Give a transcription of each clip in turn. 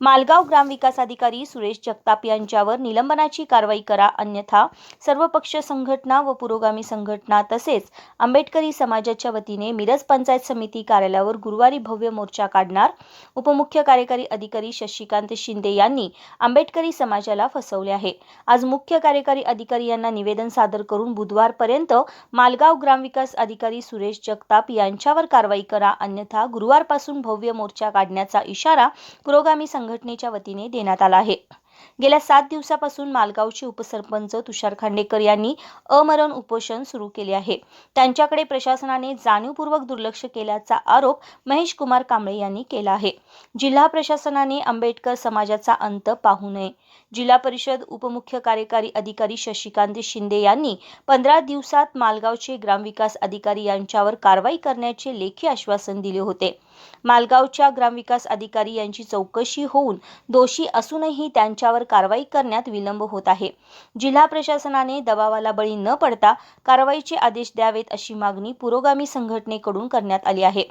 मालगाव ग्रामविकास अधिकारी सुरेश जगताप यांच्यावर निलंबनाची कारवाई करा अन्यथा सर्वपक्ष संघटना व पुरोगामी संघटना तसेच आंबेडकरी समाजाच्या वतीने मिरज पंचायत समिती कार्यालयावर गुरुवारी भव्य मोर्चा काढणार उपमुख्य कार्यकारी अधिकारी शशिकांत शिंदे यांनी आंबेडकरी समाजाला फसवले आहे. आज मुख्य कार्यकारी अधिकारी यांना निवेदन सादर करून बुधवारपर्यंत मालगाव ग्रामविकास अधिकारी सुरेश जगताप यांच्यावर कारवाई करा अन्यथा गुरुवारपासून भव्य मोर्चा काढण्याचा इशारा पुरोगामी संघ संघटनेच्या वतीने देण्यात आला आहे. गेल्या सात दिवसापासून मालगावचे उपसरपंच तुषार खांडेकर यांनी अमरण उपोषण सुरू केले आहे. त्यांच्याकडे प्रशासनाने जाणीवपूर्वक दुर्लक्ष केल्याचा आरोप महेश कुमार कांबळे यांनी केला आहे. जिल्हा प्रशासनाने आंबेडकर समाजाचा अंत पाहू नये. जिल्हा परिषद उपमुख्य कार्यकारी अधिकारी शशिकांत शिंदे यांनी पंधरा दिवसात मालगावचे ग्रामविकास अधिकारी यांच्यावर कारवाई करण्याचे लेखी आश्वासन दिले होते. मालगावच्या ग्रामविकास अधिकारी यांची चौकशी होऊन दोषी असूनही त्यांच्या त्यांच्यावर कारवाई करण्यात विलंब होत आहे. जिल्हा प्रशासनाने दबावाला बळी न पडता कारवाईचे आदेश द्यावेत अशी मागणी पुरोगामी संघटनेकडून करण्यात आली आहे.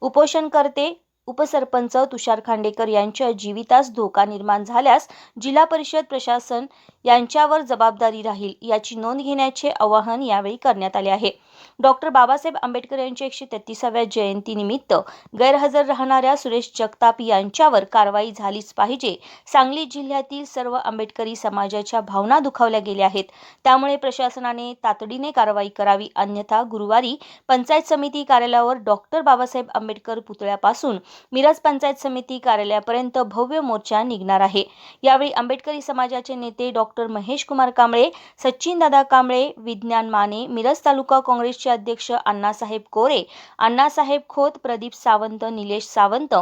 उपोषणकर्ते उपसरपंच तुषार खांडेकर यांच्या जीवितास धोका निर्माण झाल्यास जिल्हा परिषद प्रशासन यांच्यावर जबाबदारी राहील याची नोंद घेण्याचे आवाहन यावेळी करण्यात आले आहे. डॉक्टर बाबासाहेब आंबेडकर यांच्या एकशे तेहतीसाव्या जयंतीनिमित्त गैरहजर राहणाऱ्या सुरेश जगताप यांच्यावर कारवाई झालीच पाहिजे. सांगली जिल्ह्यातील सर्व आंबेडकरी समाजाच्या भावना दुखावल्या गेल्या आहेत. त्यामुळे प्रशासनाने तातडीने कारवाई करावी. अन्यथा गुरुवारी पंचायत समिती कार्यालयावर डॉक्टर बाबासाहेब आंबेडकर पुतळ्यापासून मिरज पंचायत समिती कार्यालयापर्यंत भव्य मोर्चा निघणार आहे. यावेळी आंबेडकरी समाजाचे नेते डॉक्टर महेश कुमार कांबळे सचिन दादा कांबळे विज्ञान माने मिरज तालुका काँग्रेसचे अध्यक्ष अण्णासाहेब कोरे अण्णासाहेब खोत प्रदीप सावंत निलेश सावंत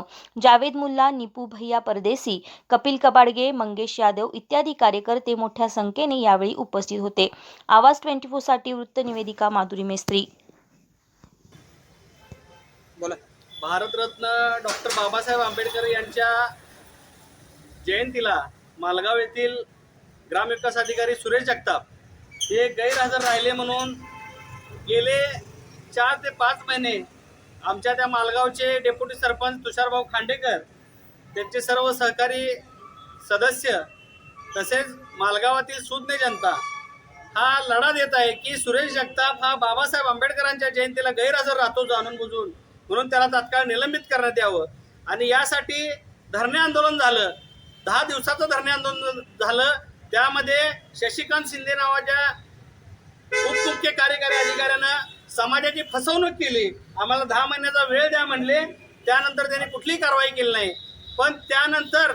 जावेद मुल्ला निपू भैया परदेसी कपिल कबाडगे मंगेश यादव इत्यादी कार्यकर्ते मोठ्या संख्येने यावेळी उपस्थित होते. आवाज ट्वेंटी फोरसाठी वृत्त निवेदिका माधुरी मेस्त्री. बोला. भारतरत्न डॉक्टर बाबासाहेब आंबेडकर यांच्या जयंतीला मालगाव येथील ग्रामविकास अधिकारी सुरेश जगताप हे गैरहजर राहिले म्हणून गेले चार ते पाच महिने आमच्या त्या मालगावचे डेप्युटी सरपंच तुषारभाऊ खांडेकर त्यांचे सर्व सहकारी सदस्य तसेच मालगावातील सुज्ञ जनता हा लढा देत आहे की सुरेश जगताप हा बाबासाहेब आंबेडकरांच्या जयंतीला गैरहजर राहतो जाणून बुजून म्हणून त्याला तात्काळ निलंबित करण्यात यावं. आणि यासाठी धरणे आंदोलन झालं. दहा दिवसाचं धरणे आंदोलन झालं. त्यामध्ये शशिकांत शिंदे नावाच्या उपमुख्य कार्यकारी अधिकाऱ्यानं समाजाची फसवणूक केली. आम्हाला दहा महिन्याचा वेळ द्या म्हणले. त्यानंतर त्यांनी कुठलीही कारवाई केली नाही. पण त्यानंतर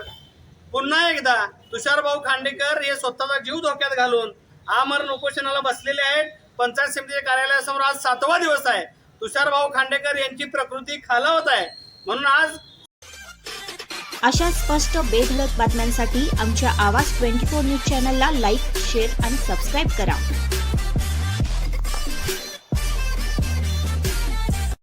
पुन्हा एकदा तुषारभाऊ खांडेकर हे स्वतःचा जीव धोक्यात घालून आमरण उपोषणाला बसलेले आहेत. पंचायत समितीच्या कार्यालयासमोर आज सातवा दिवस आहे. तुषारभाऊ खांडेकर यांची प्रकृती खालावत आहे. म्हणून आज अशा स्पष्ट बेधडक बातम्यांसाठी आमच्या आवाज ट्वेंटी फोर न्यूज चॅनलला लाईक शेअर आणि सबस्क्राईब करा.